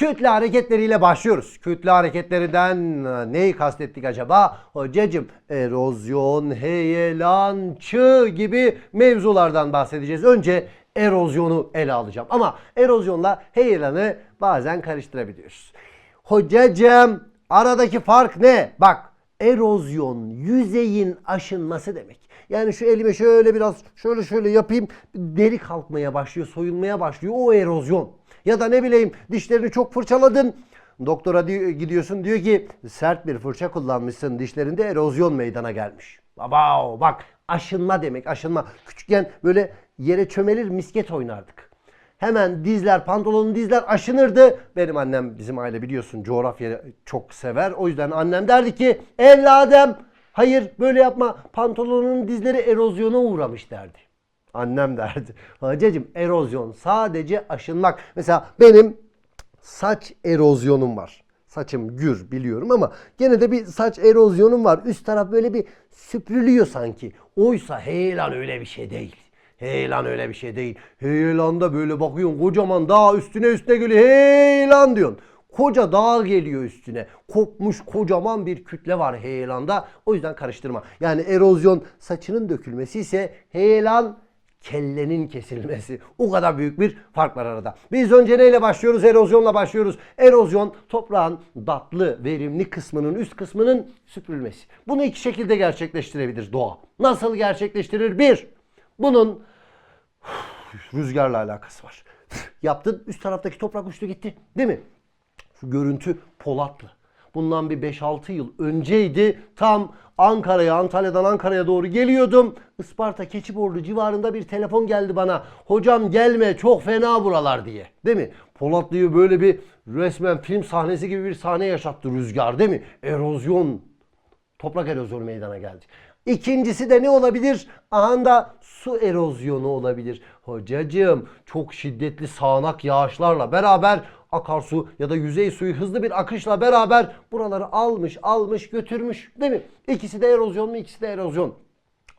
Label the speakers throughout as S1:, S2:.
S1: Kütle hareketleriyle başlıyoruz. Kütle hareketlerinden e, neyi kastettik acaba? Hocacım erozyon, heyelan, çığ gibi mevzulardan bahsedeceğiz. Önce erozyonu ele alacağım. Ama erozyonla heyelanı bazen karıştırabiliyoruz. Hocacım aradaki fark ne? Bak erozyon yüzeyin aşınması demek. Yani şu elime şöyle biraz şöyle şöyle yapayım deri kalkmaya başlıyor, soyulmaya başlıyor o erozyon. Ya da ne bileyim dişlerini çok fırçaladın. Doktora di- gidiyorsun diyor ki sert bir fırça kullanmışsın dişlerinde erozyon meydana gelmiş. Baba bak aşınma demek aşınma. Küçükken böyle yere çömelir misket oynardık. Hemen dizler, pantolonun dizler aşınırdı. Benim annem, bizim aile biliyorsun coğrafya çok sever. O yüzden annem derdi ki evladım hayır böyle yapma pantolonun dizleri erozyona uğramış derdi. Annem derdi. Hacıcım erozyon sadece aşınmak. Mesela benim saç erozyonum var. Saçım gür biliyorum ama gene de bir saç erozyonum var. Üst taraf böyle bir süpürülüyor sanki. Oysa heyelan öyle bir şey değil. Heyelan öyle bir şey değil. Heyelanda böyle bakıyorsun kocaman dağ üstüne üstüne geliyor. Heyelan diyorsun. Koca dağ geliyor üstüne. Kopmuş kocaman bir kütle var heyelanda. O yüzden karıştırma. Yani erozyon saçının dökülmesi ise heyelan kellenin kesilmesi. O kadar büyük bir fark var arada. Biz önce neyle başlıyoruz? Erozyonla başlıyoruz. Erozyon toprağın datlı, verimli kısmının, üst kısmının süpürülmesi. Bunu iki şekilde gerçekleştirebilir doğa. Nasıl gerçekleştirir? Bir, bunun rüzgarla alakası var. Yaptın üst taraftaki toprak uçtu gitti. Değil mi? Şu görüntü Polatlı. Bundan bir 5-6 yıl önceydi. Tam Ankara'ya, Antalya'dan Ankara'ya doğru geliyordum. Isparta Keçiborlu civarında bir telefon geldi bana. Hocam gelme çok fena buralar diye. Değil mi? Polatlı'yı böyle bir resmen film sahnesi gibi bir sahne yaşattı rüzgar değil mi? Erozyon toprak erozyonu meydana geldi. İkincisi de ne olabilir? Ahanda su erozyonu olabilir. Hocacığım çok şiddetli sağanak yağışlarla beraber akarsu ya da yüzey suyu hızlı bir akışla beraber buraları almış, almış, götürmüş. Değil mi? İkisi de erozyon mu? İkisi de erozyon.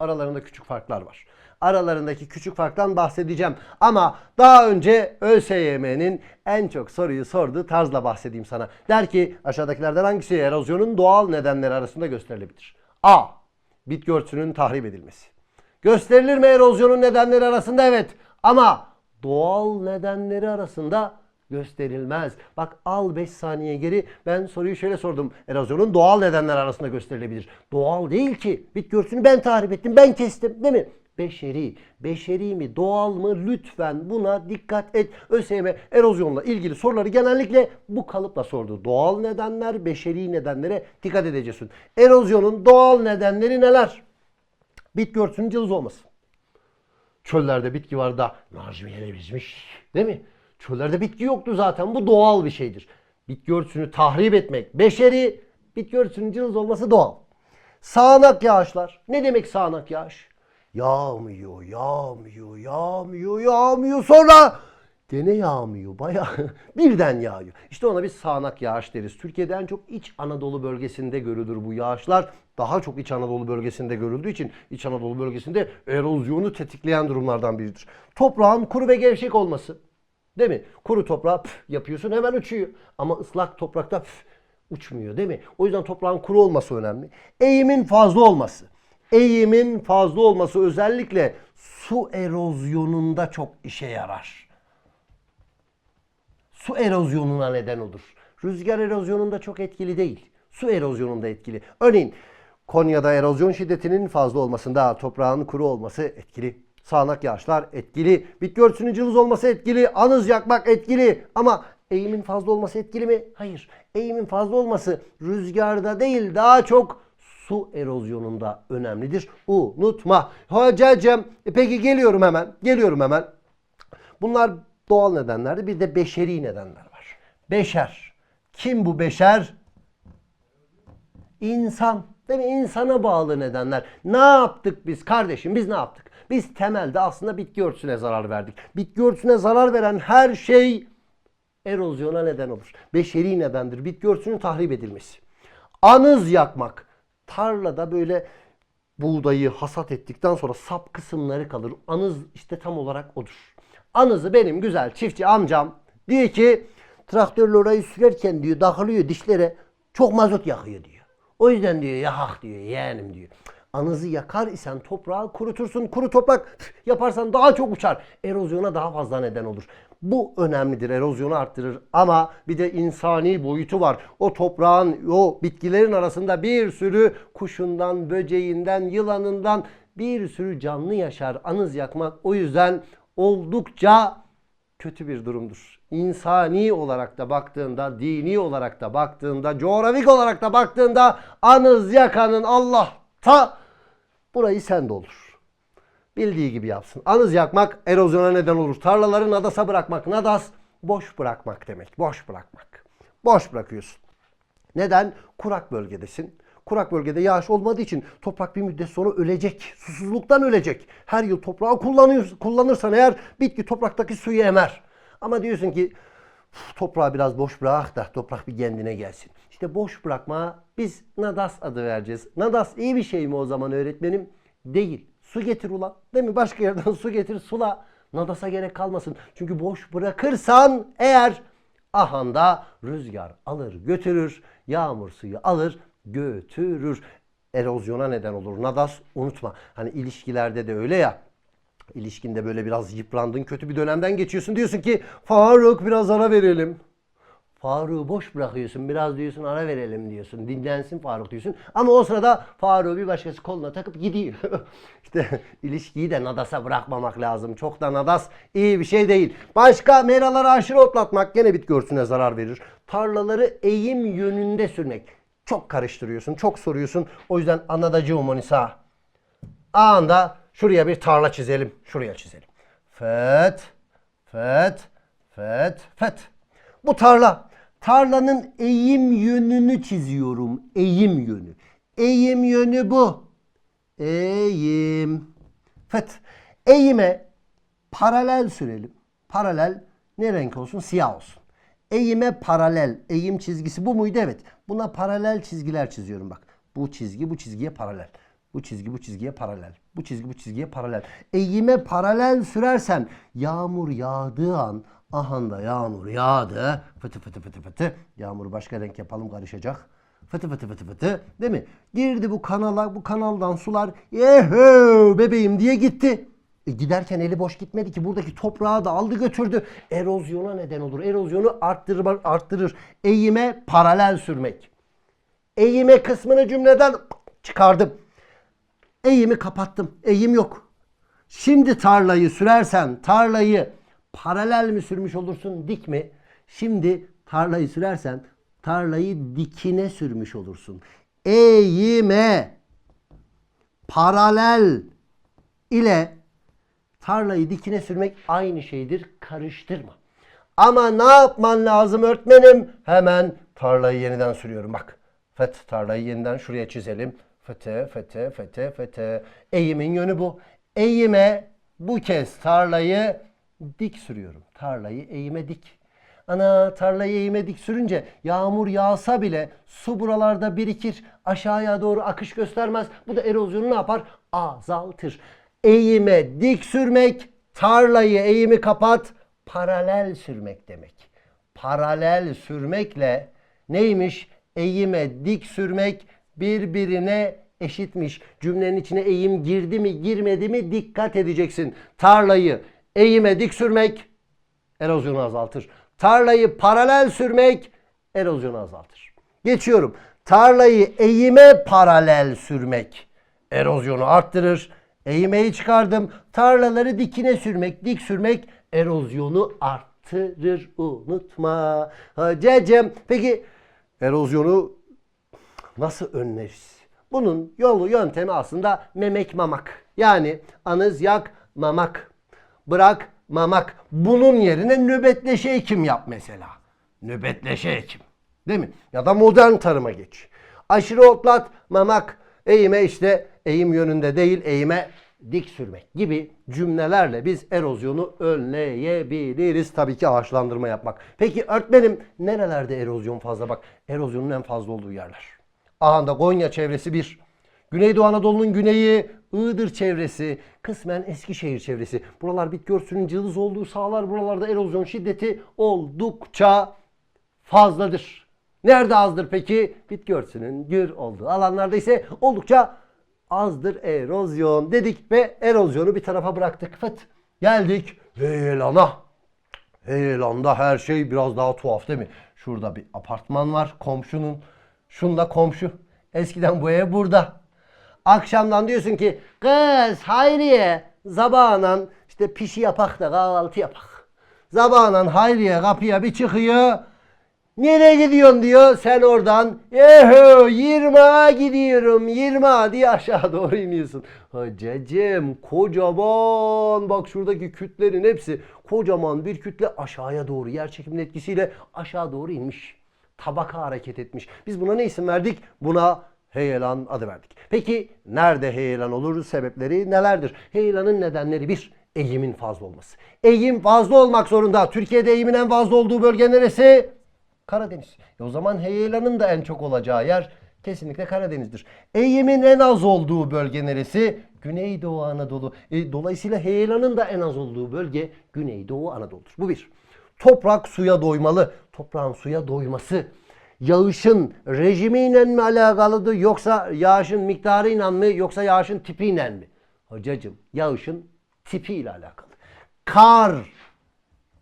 S1: Aralarında küçük farklar var. Aralarındaki küçük farktan bahsedeceğim. Ama daha önce ÖSYM'nin en çok soruyu sorduğu tarzla bahsedeyim sana. Der ki aşağıdakilerden hangisi erozyonun doğal nedenleri arasında gösterilebilir? A. Bitki örtüsünün tahrip edilmesi. Gösterilir mi erozyonun nedenleri arasında? Evet. Ama doğal nedenleri arasında gösterilmez. Bak al 5 saniye geri ben soruyu şöyle sordum. Erozyonun doğal nedenler arasında gösterilebilir. Doğal değil ki. Bitki örtüsünü ben tahrip ettim, ben kestim değil mi? Beşeri. Beşeri mi, doğal mı? Lütfen buna dikkat et. ÖSYM erozyonla ilgili soruları genellikle bu kalıpla sordu. Doğal nedenler, beşeri nedenlere dikkat edeceksin. Erozyonun doğal nedenleri neler? Bitki örtüsünün cılız olması. Çöllerde bitki var da Nazmiye'yle bizmiş. Değil mi? Çöllerde bitki yoktu zaten. Bu doğal bir şeydir. Bitki örtüsünü tahrip etmek beşeri, bitki örtüsünün cılız olması doğal. Sağanak yağışlar. Ne demek sağanak yağış? Yağmıyor, yağmıyor, yağmıyor, yağmıyor. Sonra gene yağmıyor. Bayağı birden yağıyor. İşte ona biz sağanak yağış deriz. Türkiye'de en çok İç Anadolu bölgesinde görülür bu yağışlar. Daha çok İç Anadolu bölgesinde görüldüğü için İç Anadolu bölgesinde erozyonu tetikleyen durumlardan biridir. Toprağın kuru ve gevşek olması. Değil mi? Kuru toprağı püf yapıyorsun hemen uçuyor. Ama ıslak toprakta püf uçmuyor değil mi? O yüzden toprağın kuru olması önemli. Eğimin fazla olması. Eğimin fazla olması özellikle su erozyonunda çok işe yarar. Su erozyonuna neden olur. Rüzgar erozyonunda çok etkili değil. Su erozyonunda etkili. Örneğin Konya'da erozyon şiddetinin fazla olmasında toprağın kuru olması etkili. Sağanak yağışlar etkili. Bitki örtüsünün cılız olması etkili. Anız yakmak etkili. Ama eğimin fazla olması etkili mi? Hayır. Eğimin fazla olması rüzgarda değil daha çok su erozyonunda önemlidir. Unutma. Hocacığım e peki geliyorum hemen. Geliyorum hemen. Bunlar doğal nedenlerdi. Bir de beşeri nedenler var. Beşer. Kim bu beşer? İnsan. Değil mi? İnsana bağlı nedenler. Ne yaptık biz kardeşim? Biz ne yaptık? Biz temelde aslında bitki örtüsüne zarar verdik. Bitki örtüsüne zarar veren her şey erozyona neden olur. Beşeri nedendir. Bitki örtüsünün tahrip edilmesi. Anız yakmak. Tarlada böyle buğdayı hasat ettikten sonra sap kısımları kalır. Anız işte tam olarak odur. Anızı benim güzel çiftçi amcam diyor ki traktörle orayı sürerken diyor takılıyor dişlere çok mazot yakıyor diyor. O yüzden diyor yakak diyor yeğenim diyor. Anızı yakar isen toprağı kurutursun. Kuru toprak yaparsan daha çok uçar. Erozyona daha fazla neden olur. Bu önemlidir. Erozyonu arttırır. Ama bir de insani boyutu var. O toprağın, o bitkilerin arasında bir sürü kuşundan, böceğinden, yılanından bir sürü canlı yaşar. Anız yakmak o yüzden oldukça kötü bir durumdur. İnsani olarak da baktığında, dini olarak da baktığında, coğrafik olarak da baktığında anız yakanın Allah'ta burayı sen de olur. Bildiği gibi yapsın. Anız yakmak erozyona neden olur. Tarlaları nadasa bırakmak. Nadas boş bırakmak demek. Boş bırakmak. Boş bırakıyorsun. Neden? Kurak bölgedesin. Kurak bölgede yağış olmadığı için toprak bir müddet sonra ölecek. Susuzluktan ölecek. Her yıl toprağı kullanıyor, kullanırsan eğer bitki topraktaki suyu emer. Ama diyorsun ki "Uf, toprağı biraz boş bırak da toprak bir kendine gelsin. İşte boş bırakma biz nadas adı vereceğiz. Nadas iyi bir şey mi o zaman öğretmenim? Değil. Su getir ulan. Değil mi? Başka yerden su getir sula. Nadasa gerek kalmasın. Çünkü boş bırakırsan eğer ahanda rüzgar alır götürür. Yağmur suyu alır götürür. Erozyona neden olur. Nadas unutma. Hani ilişkilerde de öyle ya. İlişkinde böyle biraz yıprandın, kötü bir dönemden geçiyorsun. Diyorsun ki Faruk biraz ara verelim. Faruk'u boş bırakıyorsun. Biraz diyorsun ara verelim diyorsun. Dinlensin Faruk diyorsun. Ama o sırada Faruk'u bir başkası koluna takıp gidiyor. işte ilişkiyi de nadasa bırakmamak lazım. Çok da nadas iyi bir şey değil. Başka meraları aşırı otlatmak gene bitki örtüsüne zarar verir. Tarlaları eğim yönünde sürmek. Çok karıştırıyorsun, çok soruyorsun. O yüzden anadacı humanisa. Anında şuraya bir tarla çizelim. Şuraya çizelim. Fet, fet, fet, fet. Bu tarla. Tarlanın eğim yönünü çiziyorum. Eğim yönü. Eğim yönü bu. Eğim. Fet. Eğime paralel sürelim. Paralel ne renk olsun? Siyah olsun. Eğime paralel. Eğim çizgisi bu muydu? Evet. Buna paralel çizgiler çiziyorum bak. Bu çizgi bu çizgiye paralel. Bu çizgi bu çizgiye paralel. Bu çizgi bu çizgiye paralel. Eğime paralel sürersen yağmur yağdığı an ahanda yağmur yağdı. Fıtı fıtı fıtı fıtı. Yağmuru başka renk yapalım karışacak. Fıtı fıtı fıtı fıtı. Değil mi? Girdi bu kanala bu kanaldan sular. Yeho bebeğim diye gitti. E giderken eli boş gitmedi ki buradaki toprağı da aldı götürdü. Erozyona neden olur. Erozyonu arttırır, arttırır. Eğime paralel sürmek. Eğime kısmını cümleden çıkardım. Eğimi kapattım. Eğim yok. Şimdi tarlayı sürersen tarlayı paralel mi sürmüş olursun dik mi? Şimdi tarlayı sürersen tarlayı dikine sürmüş olursun. Eğime paralel ile tarlayı dikine sürmek aynı şeydir. Karıştırma. Ama ne yapman lazım öğretmenim? Hemen tarlayı yeniden sürüyorum. Bak. Fet tarlayı yeniden şuraya çizelim. Fete, fete, fete, fete. Eğimin yönü bu. Eğime bu kez tarlayı dik sürüyorum. Tarlayı eğime dik. Ana tarlayı eğime dik sürünce yağmur yağsa bile su buralarda birikir. Aşağıya doğru akış göstermez. Bu da erozyonu ne yapar? Azaltır. Eğime dik sürmek, tarlayı eğimi kapat, paralel sürmek demek. Paralel sürmekle neymiş? Eğime dik sürmek birbirine eşitmiş. Cümlenin içine eğim girdi mi girmedi mi dikkat edeceksin. Tarlayı eğime dik sürmek erozyonu azaltır. Tarlayı paralel sürmek erozyonu azaltır. Geçiyorum. Tarlayı eğime paralel sürmek erozyonu arttırır. Eğimeyi çıkardım. Tarlaları dikine sürmek, dik sürmek erozyonu arttırır. Unutma. Hacecem. Peki erozyonu nasıl önleriz? Bunun yolu yöntemi aslında memek mamak. Yani anız yak mamak. Bırak mamak. Bunun yerine nöbetleşe ekim yap mesela. Nöbetleşe ekim. Değil mi? Ya da modern tarıma geç. Aşırı otlat mamak. Eğime işte eğim yönünde değil eğime dik sürmek gibi cümlelerle biz erozyonu önleyebiliriz. Tabii ki ağaçlandırma yapmak. Peki öğretmenim nerelerde erozyon fazla? Bak erozyonun en fazla olduğu yerler. Ahanda Konya çevresi bir. Güneydoğu Anadolu'nun güneyi, Iğdır çevresi, kısmen Eskişehir çevresi. Buralar bitki örtüsünün cılız olduğu sahalar. Buralarda erozyon şiddeti oldukça fazladır. Nerede azdır peki? Bitki örtüsünün gür olduğu alanlarda ise oldukça azdır erozyon dedik ve erozyonu bir tarafa bıraktık. Fıt. Geldik heyelana. Heyelanda her şey biraz daha tuhaf değil mi? Şurada bir apartman var komşunun. Şunda komşu. Eskiden bu ev burada. Akşamdan diyorsun ki kız Hayriye zabanan işte pişi yapak da kahvaltı yapak. Zabanan Hayriye kapıya bir çıkıyor. Nereye gidiyorsun diyor. Sen oradan eho 20'a gidiyorum 20'a diye aşağı doğru iniyorsun. Hocacığım kocaman bak şuradaki kütlerin hepsi kocaman bir kütle aşağıya doğru yer çekiminin etkisiyle aşağı doğru inmiş. Tabaka hareket etmiş. Biz buna ne isim verdik? Buna heyelan adı verdik. Peki nerede heyelan olur? Sebepleri nelerdir? Heyelanın nedenleri bir, eğimin fazla olması. Eğim fazla olmak zorunda. Türkiye'de eğimin en fazla olduğu bölge neresi? Karadeniz. E o zaman heyelanın da en çok olacağı yer kesinlikle Karadeniz'dir. Eğimin en az olduğu bölge neresi? Güneydoğu Anadolu. E, dolayısıyla heyelanın da en az olduğu bölge Güneydoğu Anadolu'dur. Bu bir. Toprak suya doymalı. Toprağın suya doyması yağışın rejimiyle mi alakalıdır yoksa yağışın miktarıyla mı yoksa yağışın tipiyle mi? Hocacığım yağışın tipiyle alakalı. Kar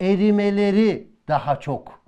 S1: erimeleri daha çok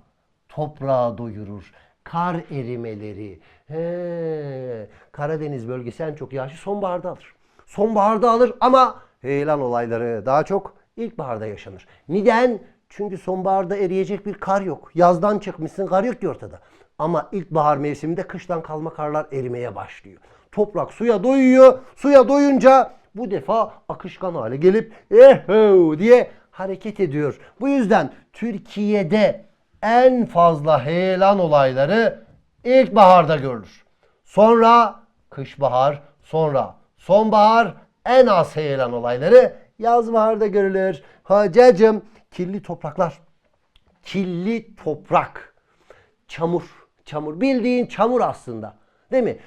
S1: toprağı doyurur. Kar erimeleri. He, Karadeniz bölgesi en çok yağışı sonbaharda alır. Sonbaharda alır ama heyelan olayları daha çok ilkbaharda yaşanır. Neden? Çünkü sonbaharda eriyecek bir kar yok. Yazdan çıkmışsın kar yok ki ortada. Ama ilkbahar mevsiminde kıştan kalma karlar erimeye başlıyor. Toprak suya doyuyor. Suya doyunca bu defa akışkan hale gelip eho diye hareket ediyor. Bu yüzden Türkiye'de en fazla heyelan olayları ilkbaharda görülür. Sonra kışbahar, sonra sonbahar en az heyelan olayları yazbaharda görülür. Hocacığım kirli topraklar. Kirli toprak. Çamur. Çamur. Bildiğin çamur aslında. Değil mi?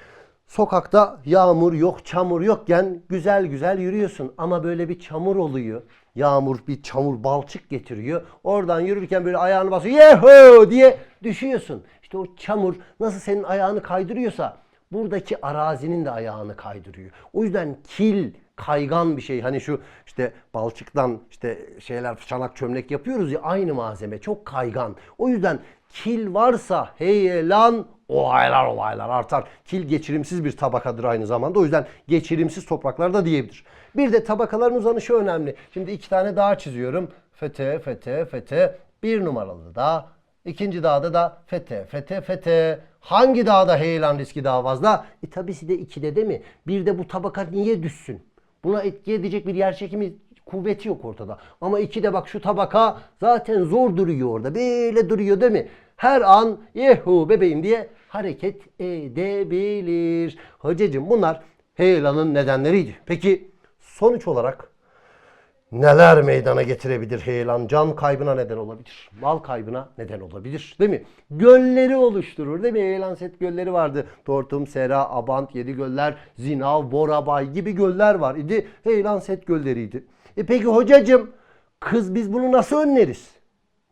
S1: Sokakta yağmur yok, çamur yokken güzel güzel yürüyorsun. Ama böyle bir çamur oluyor. Yağmur bir çamur balçık getiriyor. Oradan yürürken böyle ayağını basıyor. Yeho diye düşüyorsun. İşte o çamur nasıl senin ayağını kaydırıyorsa buradaki arazinin de ayağını kaydırıyor. O yüzden kil kaygan bir şey. Hani şu işte balçıktan işte şeyler çanak çömlek yapıyoruz ya aynı malzeme çok kaygan. O yüzden kil varsa heyelan olaylar olaylar artar. Kil geçirimsiz bir tabakadır aynı zamanda. O yüzden geçirimsiz topraklar da diyebilir. Bir de tabakaların uzanışı önemli. Şimdi iki tane dağ çiziyorum. Fete, fete, fete. Bir numaralı dağ. İkinci dağda da fete, fete, fete. Hangi dağda heyelan riski daha fazla? E tabisi de ikide değil mi? Bir de bu tabaka niye düşsün? Buna etki edecek bir yer çekimi kuvveti yok ortada. Ama iki de bak şu tabaka zaten zor duruyor orada. Böyle duruyor değil mi? Her an yehu bebeğim diye hareket edebilir. Hocacığım bunlar heyelanın nedenleriydi. Peki sonuç olarak neler meydana getirebilir heyelan? Can kaybına neden olabilir. Mal kaybına neden olabilir. Değil mi? Gölleri oluşturur. Değil mi? Heyelan set gölleri vardı. Tortum, Sera, Abant, Yedi Göller, Zinav, Borabay gibi göller var idi. Heyelan set gölleriydi. E peki hocacığım kız biz bunu nasıl önleriz?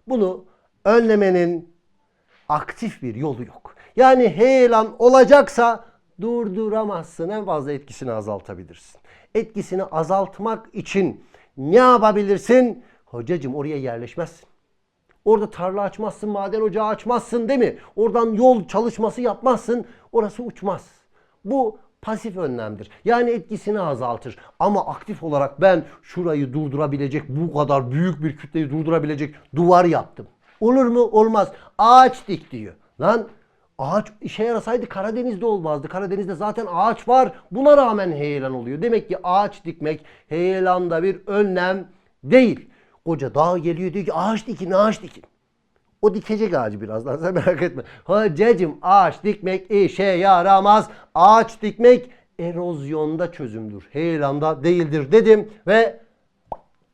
S1: Bunu önlemenin aktif bir yolu yok. Yani heyelan olacaksa durduramazsın. En fazla etkisini azaltabilirsin. Etkisini azaltmak için ne yapabilirsin? Hocacığım oraya yerleşmezsin. Orada tarla açmazsın, maden ocağı açmazsın değil mi? Oradan yol çalışması yapmazsın. Orası uçmaz. Bu pasif önlemdir. Yani etkisini azaltır. Ama aktif olarak ben şurayı durdurabilecek, bu kadar büyük bir kütleyi durdurabilecek duvar yaptım. Olur mu? Olmaz. Ağaç dik diyor. Lan ağaç işe yarasaydı Karadeniz'de olmazdı. Karadeniz'de zaten ağaç var. Buna rağmen heyelan oluyor. Demek ki ağaç dikmek heyelanda bir önlem değil. Koca dağ geliyor diyor ki ağaç dikin, ağaç dikin. O dikecek ağacı birazdan sen merak etme. Hocacım ağaç dikmek işe yaramaz. Ağaç dikmek erozyonda çözümdür. Heyelanda değildir dedim ve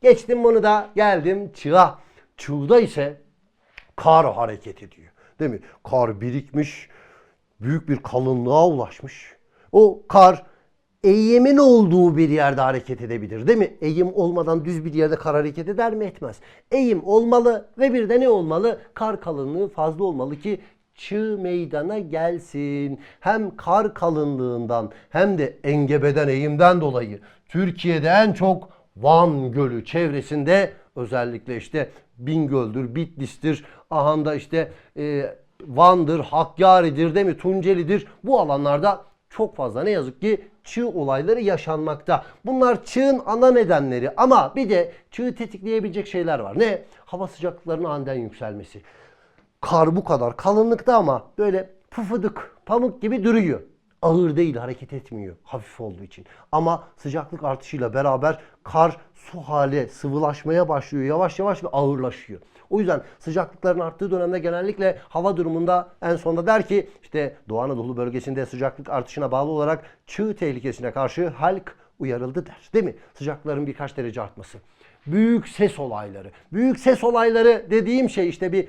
S1: geçtim bunu da geldim çığa. Çığda ise kar hareket ediyor. Değil mi? Kar birikmiş, büyük bir kalınlığa ulaşmış. O kar eğimin olduğu bir yerde hareket edebilir değil mi? Eğim olmadan düz bir yerde kar hareket eder mi? Etmez. Eğim olmalı ve bir de ne olmalı? Kar kalınlığı fazla olmalı ki çığ meydana gelsin. Hem kar kalınlığından hem de engebeden eğimden dolayı Türkiye'de en çok Van Gölü çevresinde özellikle işte Bingöl'dür, Bitlis'tir, ahanda işte e, Van'dır, Hakkari'dir değil mi, Tunceli'dir. Bu alanlarda çok fazla ne yazık ki çığ olayları yaşanmakta. Bunlar çığın ana nedenleri ama bir de çığ tetikleyebilecek şeyler var. Ne? Hava sıcaklıklarının aniden yükselmesi. Kar bu kadar kalınlıkta ama böyle pufuduk, pamuk gibi duruyor. Ağır değil, hareket etmiyor hafif olduğu için. Ama sıcaklık artışıyla beraber kar su hale sıvılaşmaya başlıyor. Yavaş yavaş ve ağırlaşıyor. O yüzden sıcaklıkların arttığı dönemde genellikle hava durumunda en sonda der ki işte Doğu Anadolu bölgesinde sıcaklık artışına bağlı olarak çığ tehlikesine karşı halk uyarıldı der. Değil mi? Sıcaklıkların birkaç derece artması. Büyük ses olayları. Büyük ses olayları dediğim şey işte bir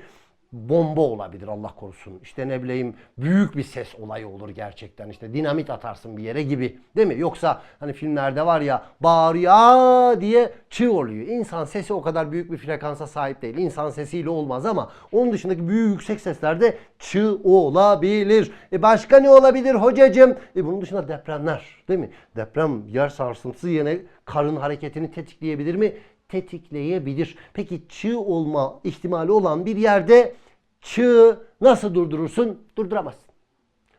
S1: bomba olabilir Allah korusun. İşte ne bileyim büyük bir ses olayı olur gerçekten. İşte dinamit atarsın bir yere gibi. Değil mi? Yoksa hani filmlerde var ya bağırıyor diye çığ oluyor. İnsan sesi o kadar büyük bir frekansa sahip değil. İnsan sesiyle olmaz ama onun dışındaki büyük yüksek seslerde çığ olabilir. E başka ne olabilir hocacığım? E bunun dışında depremler değil mi? Deprem yer sarsıntısı yine karın hareketini tetikleyebilir mi? tetikleyebilir. Peki çığ olma ihtimali olan bir yerde çığ nasıl durdurursun? Durduramazsın.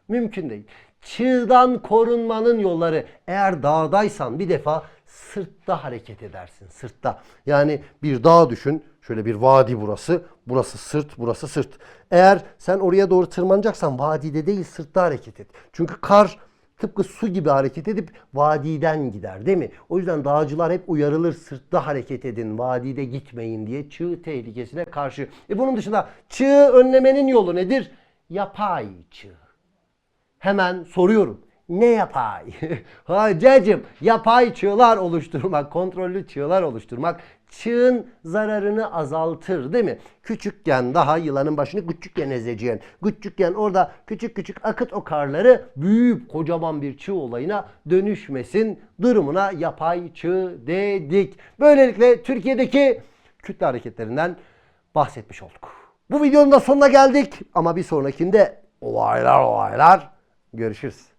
S1: Mümkün değil. Çığdan korunmanın yolları eğer dağdaysan bir defa sırtta hareket edersin. Sırtta. Yani bir dağ düşün. Şöyle bir vadi burası. Burası sırt, burası sırt. Eğer sen oraya doğru tırmanacaksan vadide değil sırtta hareket et. Çünkü kar tıpkı su gibi hareket edip vadiden gider değil mi? O yüzden dağcılar hep uyarılır sırtta hareket edin, vadide gitmeyin diye çığ tehlikesine karşı. E bunun dışında çığ önlemenin yolu nedir? Yapay çığ. Hemen soruyorum. Ne yapay? Hacıcım yapay çığlar oluşturmak, kontrollü çığlar oluşturmak çığın zararını azaltır değil mi? Küçükken daha yılanın başını küçükken ezeceğin. Küçükken orada küçük küçük akıt o karları büyüyüp kocaman bir çığ olayına dönüşmesin durumuna yapay çığ dedik. Böylelikle Türkiye'deki kütle hareketlerinden bahsetmiş olduk. Bu videonun da sonuna geldik ama bir sonrakinde olaylar olaylar görüşürüz.